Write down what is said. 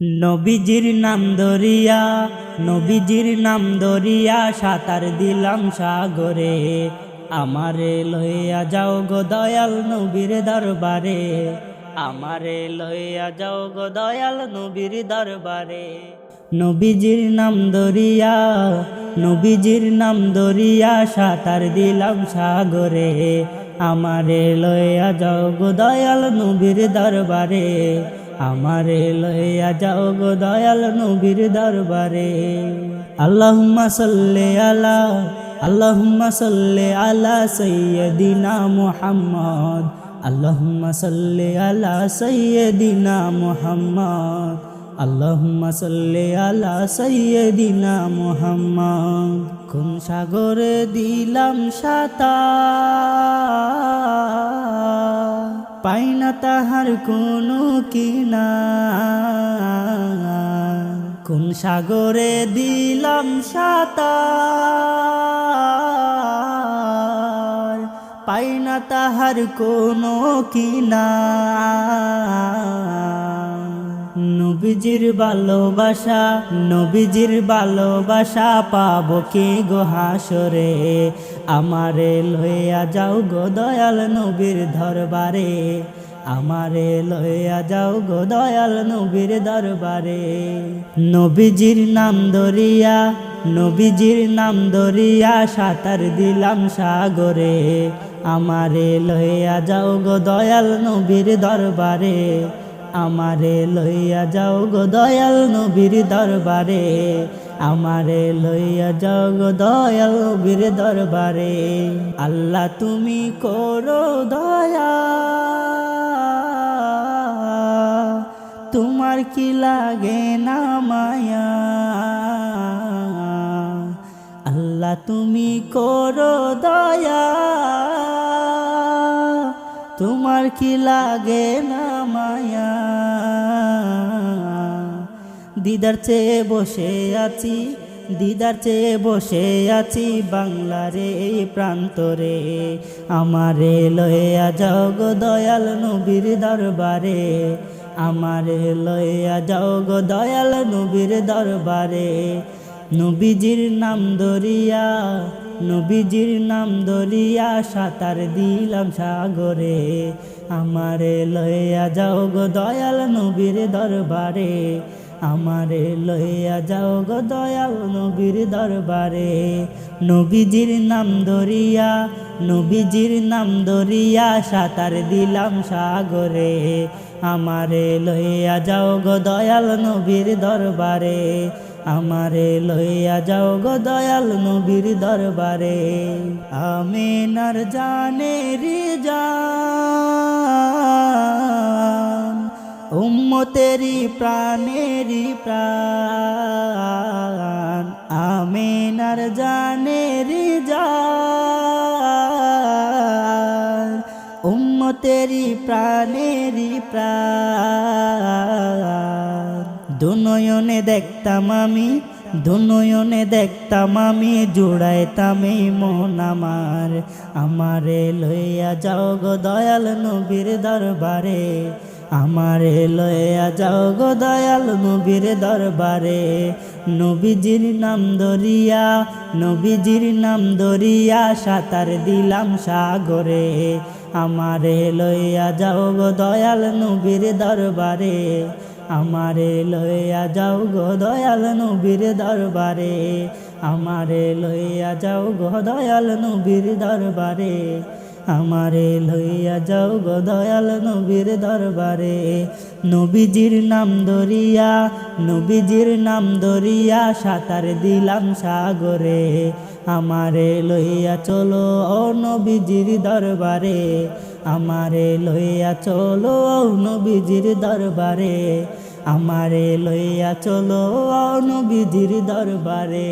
নবীজির নাম দরিয়া, নবীজির নাম দরিয়া, সাঁতার দিলাম সাগরে। আমারে লইয়া যাও গো দয়াল নবীর দরবারে, আমারে লইয়া যাও গো দয়াল নবীর দরবারে। নবীজির নাম দরিয়া, নবীজির নাম দরিয়া, সাঁতার দিলাম সাগরে। আমারে লইয়া যাও গো দয়াল নবীর দরবারে আমারে লইয়া যাও গো দয়াল নবীর দরবারে। আল্লাহুম্মা সাল্লি আলা, আল্লাহুম্মা সাল্লি আলা সাইয়্যিদিনা মুহাম্মদ। আল্লাহুম্মা সাল্লি আলা সাইয়্যিদিনা মুহাম্মদ। আল্লাহুম্মা সাল্লি আলা সাইয়্যিদিনা মুহাম্মদ। কোন সাগরে দিলাম সাঁতার পাই না তাহার কোনো কিনা। কোন সাগরে দিলাম সাতার পাই না তাহার কোনো কিনা। নবীজির ভালোবাসা নবীজির ভালোবাসা পাব কি গো হাসরে? আমারে লইয়া যাও গো দয়াল নবীর দরবারে। আমারে লইয়া যাও গো দয়াল নবীর দরবারে। নবীজির নাম দরিয়া নবীজির নাম দরিয়া সাঁতার দিলাম সাগরে। আমারে লইয়া যাও গো দয়াল নবীর দরবারে। আমারে লইয়া যাও গো দয়াল নবীর দরবারে। আমারে লইয়া যাও গো দয়াল নবীর দরবারে। আল্লাহ তুমি করো দয়া। তোমার কি লাগে না মায়া? আল্লাহ তুমি করো দয়া। তোমার কি লাগে না মায়া। দিদার চেয়ে বসে আছি, দিদার চেয়ে বসে আছি বাংলারে এই প্রান্তরে। আমারে লইয়া যাও গো দয়াল নবীর দরবারে। আমারে লইয়া যাও গো দয়াল নবীর দরবারে। নবীজির নাম দরিয়া নবীজির নাম দরিয়া সাঁতার দিলাম সাগরে। আমারে লইয়া যাও গো দয়াল নবীর দরবারে। আমারে লইয়া যাও গো দয়াল নবীর দরবারে। নবীজির নাম দরিয়া, নবীজির নাম দরিয়া সাঁতার দিলাম সাগরে। আমারে লইয়া যাও গো দয়াল নবীর দরবারে। আমারে লইয়া যাও গো দয়াল নবীর দরবারে, আমিনার জানে রে জান উম্মতেরি প্রাণেরি প্রাণ, আমিনার জানে রে জান উম্মতেরি প্রাণেরি প্রাণ। দুনয়নে দেখতাম আমি, দুনয়নে দেখতাম আমি, জুড়াইতাম এই মন আমার। আমারে লইয়া যাও গো দয়াল নবীর দরবারে, আমারে লইয়া যাও গো দয়াল নবীর দরবারে। নবীজির নাম দরিয়া নবীজির নাম দরিয়া সাঁতার দিলাম সাগরে। আমারে লইয়া যাও গো দয়াল নবীর দরবারে আমারে লইয়া যাও গো দয়াল নবীর দরবারে। আমারে লইয়া যাও গো দয়াল নবীর দরবারে। আমারে লইয়া যাও গো দয়াল নবীর দরবারে। নবীজির নাম দরিয়া নবীজির নাম দরিয়া সাঁতার দিলাম সাগরে। আমারে লইয়া চলো, ও নবীজির দরবারে। আমারে লইয়া চলো নবীজির দরবারে। আমারে লইয়া চলো নবীজির দরবারে।